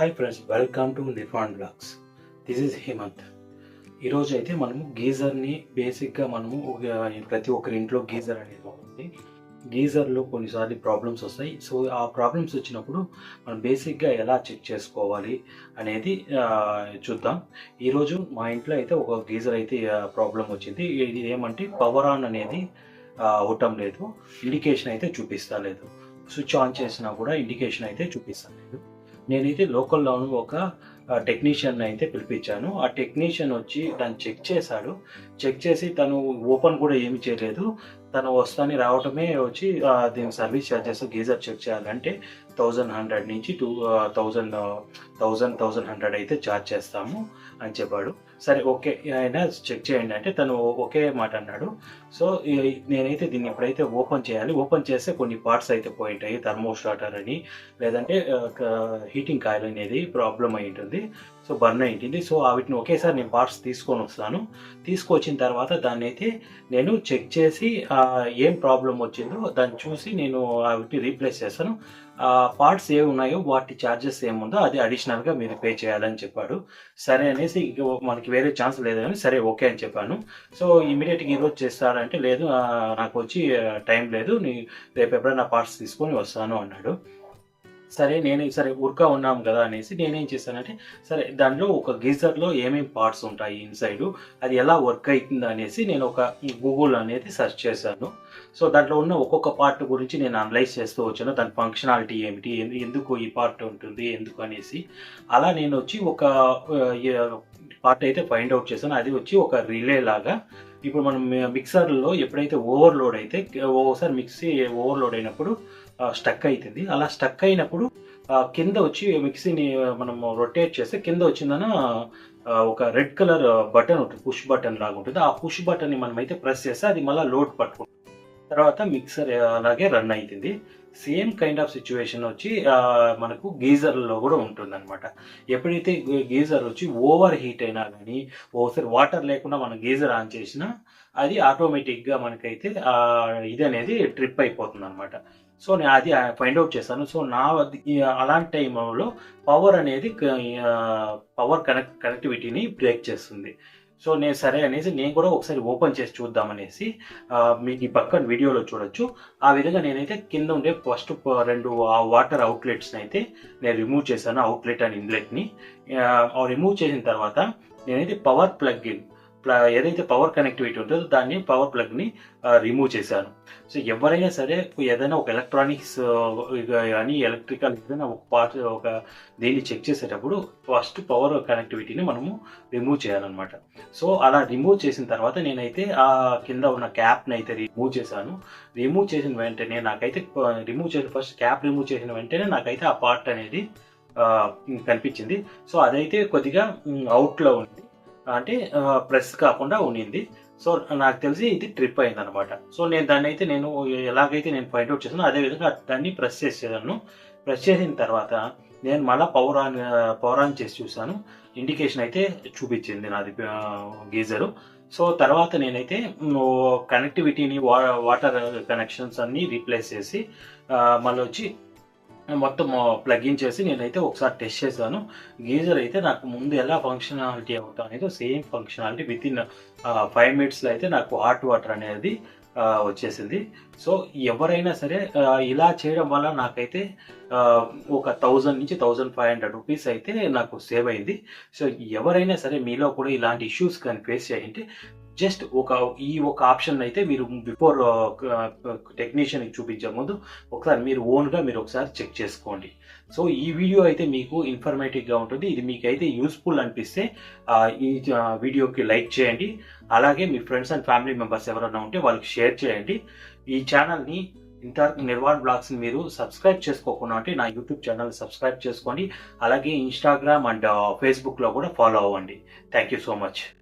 Hi friends welcome to నిఫాన్ blogs this is Hemanth ఈరోజు అయితే మనము గీజర్ని బేసిక్గా మనము ఒక- ప్రతి ఒక్కరి ఇంట్లో గీజర్ అనేది ఉంటుంది. గీజర్లో కొన్నిసార్లు ప్రాబ్లమ్స్ వస్తాయి. సో ఆ ప్రాబ్లమ్స్ వచ్చినప్పుడు మనం బేసిక్గా ఎలా చెక్ చేసుకోవాలి అనేది చూద్దాం. ఈరోజు మా ఇంట్లో అయితే ఒక గీజర్ అయితే ప్రాబ్లం వచ్చింది. ఇది ఏమంటే పవర్ ఆన్ అనేది అవటం లేదు. ఇండికేషన్ అయితే చూపిస్తా లేదు స్విచ్ ఆన్ చేసినా కూడా ఇండికేషన్ అయితే చూపిస్తా లేదు నేనైతే లోకల్లోను ఒక టెక్నీషియన్ అయితే పిలిపించాను. ఆ టెక్నీషియన్ వచ్చి దాన్ని చెక్ చేశాడు. చెక్ చేసి తను ఓపెన్ కూడా ఏమి చేయలేదు. తను వస్తాని రావటమే వచ్చి దీని సర్వీస్ ఛార్జెస్ గీజర్ చెక్ చేయాలంటే థౌజండ్ హండ్రెడ్ నుంచి two thousand thousand thousand hundred అయితే ఛార్జ్ చేస్తాము అని చెప్పాడు. సరే ఓకే. అయినా చెక్ చేయండి అంటే తను ఒకే మాట అన్నాడు. సో నేనైతే దీన్ని ఇప్పుడైతే ఓపెన్ చేయాలి ఓపెన్ చేస్తే కొన్ని పార్ట్స్ అయితే పోయింటాయి థర్మోస్టాటర్ అని. లేదంటే హీటింగ్ కాయిల్ అనేది ప్రాబ్లం అయి ఉంటుంది. సో బర్న్ అయి ఉంటుంది. సో వీటిని ఒకేసారి నేను పార్ట్స్ తీసుకొని వస్తాను. తీసుకొచ్చిన తర్వాత దాన్ని అయితే నేను చెక్ చేసి ఏం ప్రాబ్లం వచ్చిందో దాన్ని చూసి నేను వీటిని రీప్లేస్ చేస్తాను. పార్ట్స్ ఏమి ఉన్నాయో వాటి ఛార్జెస్ ఏముందో అది అడిషనల్గా మీరు పే చేయాలని చెప్పాడు. సరే అనేసి మనకి వేరే ఛాన్స్ లేదు కానీ సరే ఓకే అని చెప్పాను. సో ఇమీడియట్గా ఈరోజు చేస్తారంటే లేదు నాకు వచ్చి టైం లేదు నీ రేపు ఎప్పుడైనా పార్ట్స్ తీసుకొని వస్తాను అన్నాడు. సరే నేను సరే ఊరికా ఉన్నాం కదా అనేసి నేనేం చేశానంటే సరే దానిలో ఒక గీజర్లో ఏమేమి పార్ట్స్ ఉంటాయి ఇన్సైడ్ అది ఎలా వర్క్ అవుతుంది అనేసి నేను ఒక గూగుల్ అనేది సెర్చ్ చేశాను. సో దాంట్లో ఉన్న ఒక్కొక్క పార్ట్ గురించి నేను అనలైజ్ చేస్తూ వచ్చాను. దాని ఫంక్షనాలిటీ ఏమిటి ఎందుకు ఈ పార్ట్ ఉంటుంది ఎందుకు అనేసి. అలా నేను వచ్చి ఒక పార్ట్ అయితే ఫైండ్ అవుట్ చేశాను. అది వచ్చి ఒక రిలే లాగా. ఇప్పుడు మనం మిక్సర్లో ఎప్పుడైతే ఓవర్లోడ్ అయితే ఒకసారి మిక్సీ ఓవర్లోడ్ అయినప్పుడు స్టక్ అవుతుంది అలా స్టక్ అయినప్పుడు కింద వచ్చి మిక్సీని మనం రొటేట్ చేస్తే కింద వచ్చిందన ఒక రెడ్ కలర్ బటన్ ఉంటుంది పుష్ బటన్ లాగా ఉంటుంది. ఆ పుష్ బటన్ని మనం అయితే ప్రెస్ చేస్తే అది మళ్ళీ లోడ్ పట్టుకుంటుంది. తర్వాత మిక్సర్ అలాగే రన్ అవుతుంది సేమ్ కైండ్ ఆఫ్ సిచ్యువేషన్ వచ్చి మనకు గీజర్లో కూడా ఉంటుందన్నమాట. ఎప్పుడైతే గీజర్ వచ్చి ఓవర్ హీట్ అయినా కానీ ఒకసారి వాటర్ లేకుండా మనం గీజర్ ఆన్ చేసినా అది ఆటోమేటిక్గా మనకైతే ఇది అనేది ట్రిప్ అయిపోతుంది అనమాట సో నేను అది ఫైండ్ అవుట్ చేశాను. సో నా అలాంటి టైంలో పవర్ అనేది పవర్ కనెక్ట్ కనెక్టివిటీని బ్రేక్ చేస్తుంది. సో నేను సరే అనేసి నేను కూడా ఒకసారి ఓపెన్ చేసి చూద్దామనేసి మీకు ఈ పక్కన వీడియోలో చూడొచ్చు. ఆ విధంగా నేనైతే కింద ఉండే ఫస్ట్ రెండు వాటర్ అవుట్లెట్స్ని అయితే నేను రిమూవ్ చేశాను అవుట్లెట్ అండ్ ఇన్లెట్ని రిమూవ్ చేసిన తర్వాత నేనైతే పవర్ ప్లగ్ ఇన్ ఏదైతే పవర్ కనెక్టివిటీ ఉంటుందో దాన్ని పవర్ ప్లగ్ని రిమూవ్ చేశాను. సో ఎవరైనా సరే ఏదైనా ఒక ఎలక్ట్రానిక్స్ కానీ ఎలక్ట్రికల్ ఏదైనా ఒక పార్ట్ ఒక దీన్ని చెక్ చేసేటప్పుడు ఫస్ట్ పవర్ కనెక్టివిటీని మనము రిమూవ్ చేయాలన్నమాట. సో అలా రిమూవ్ చేసిన తర్వాత నేనైతే ఆ కింద ఉన్న క్యాప్ని అయితే రిమూవ్ చేశాను. రిమూవ్ చేసిన వెంటనే నాకైతే రిమూవ్ చేసిన ఫస్ట్ క్యాప్ రిమూవ్ చేసిన వెంటనే నాకైతే ఆ పార్ట్ అనేది కనిపించింది. సో అదైతే కొద్దిగా అవుట్లో ఉంది. అంటే ప్రెస్ కాకుండా ఉండింది. సో నాకు తెలిసి ఇది ట్రిప్ అయింది అనమాట సో నేను దాన్ని అయితే నేను ఎలాగైతే నేను ఫైండ్ అవుట్ చేసానో అదే విధంగా దాన్ని ప్రెస్ చేసేదాను ప్రెస్ చేసిన తర్వాత నేను మళ్ళీ పవర్ ఆన్ పవర్ ఆన్ చేసి చూశాను. ఇండికేషన్ అయితే చూపించింది నాది గీజరు. సో తర్వాత నేనైతే కనెక్టివిటీని వా వాటర్ కనెక్షన్స్ అన్ని రీప్లేస్ చేసి మళ్ళీ వచ్చి మొత్తం ప్లగ్ ఇన్ చేసి నేనైతే ఒకసారి టెస్ట్ చేశాను. గీజర్ అయితే నాకు ముందు ఎలా ఫంక్షనాలిటీ అవుతా అనేది same functionality with in five మినిట్స్లో అయితే నాకు హాట్ వాటర్ అనేది వచ్చేసింది. సో ఎవరైనా సరే ఇలా చేయడం వల్ల నాకైతే ఒక థౌజండ్ నుంచి థౌజండ్ ఫైవ్ హండ్రెడ్ రూపీస్ అయితే నాకు సేవ్ అయింది. సో ఎవరైనా సరే మీలో కూడా ఇలాంటి ఇష్యూస్ కానీ ఫేస్ చేయండి జస్ట్ ఒక ఈ ఒక ఆప్షన్ అయితే మీరు బిఫోర్ టెక్నీషియన్కి చూపించే ముందు ఒకసారి మీరు ఓన్గా మీరు ఒకసారి చెక్ చేసుకోండి. సో ఈ వీడియో అయితే మీకు ఇన్ఫర్మేటివ్గా ఉంటుంది. ఇది మీకు అయితే యూస్ఫుల్ అనిపిస్తే ఈ వీడియోకి లైక్ చేయండి. అలాగే మీ ఫ్రెండ్స్ అండ్ ఫ్యామిలీ మెంబర్స్ ఎవరైనా ఉంటే వాళ్ళకి షేర్ చేయండి. ఈ ఛానల్ని ఇంతవరకు నిర్వాణ్ బ్లాగ్స్ని మీరు సబ్స్క్రైబ్ చేసుకోకుండా అంటే నా యూట్యూబ్ ఛానల్ సబ్స్క్రైబ్ చేసుకోండి. అలాగే ఇన్స్టాగ్రామ్ అండ్ ఫేస్బుక్లో కూడా ఫాలో అవ్వండి. Thank you so much